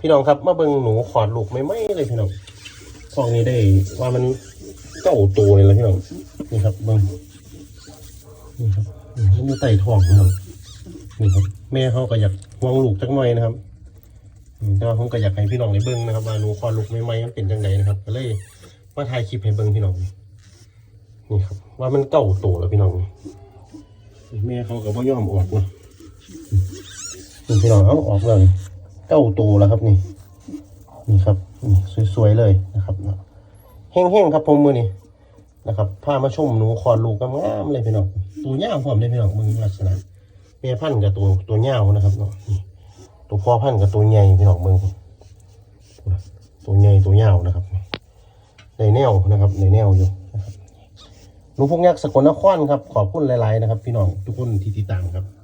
พี่น้องครับมาเบิ่งหนูขอดลูกไม่ไหมเลยพี่น้องทองนี้ได้ว่ามันเก้าตัวเลยละพี่น้องนี่ครับเบิ่งนี่ครับนี่มันอยู่ใต้ท้องพี่น้องนี่ครับ แม่เขาก็อยากห่วงลูกจักหน่อยนะครับอืมแต่ว่าผมก็อยากให้พี่น้องได้เบิ่งนะครับว่าหนูขอดลูกไม่ไหมมันเป็นจังไงนะครับ ก็เลยมาถ่ายคลิปให้เบิ่งพี่น้องนี่ครับ ว่ามันเก้าตัวแล้วพี่น้องนี่แม่เขาก็บ่ยอมออกเนาะนี่พี่น้องเอาออกเลย เก้าตัวแล้วครับนี่ นี่ครับนี่สวยๆเลยนะครับเนาะแห้งๆครับผมมือนี่นะครับพามาชมหนูคอนลูกงามๆเลยพี่น้องตัวยาวพร้อมเลยพี่น้องมึงลักษณะแม่พันกับตัวตัวยาวนะครับเนาะนี่ตัวพ่อพันกับตัวใหญ่พี่น้องมึงตัวใหญ่ตัวยาวนะครับในแนวนะครับในแนวอยู่นะครับหนูพวกยักษ์สกลนครครับขอบคุณหลาย ๆ นะครับ พี่น้องทุกคนที่ติดตามครับ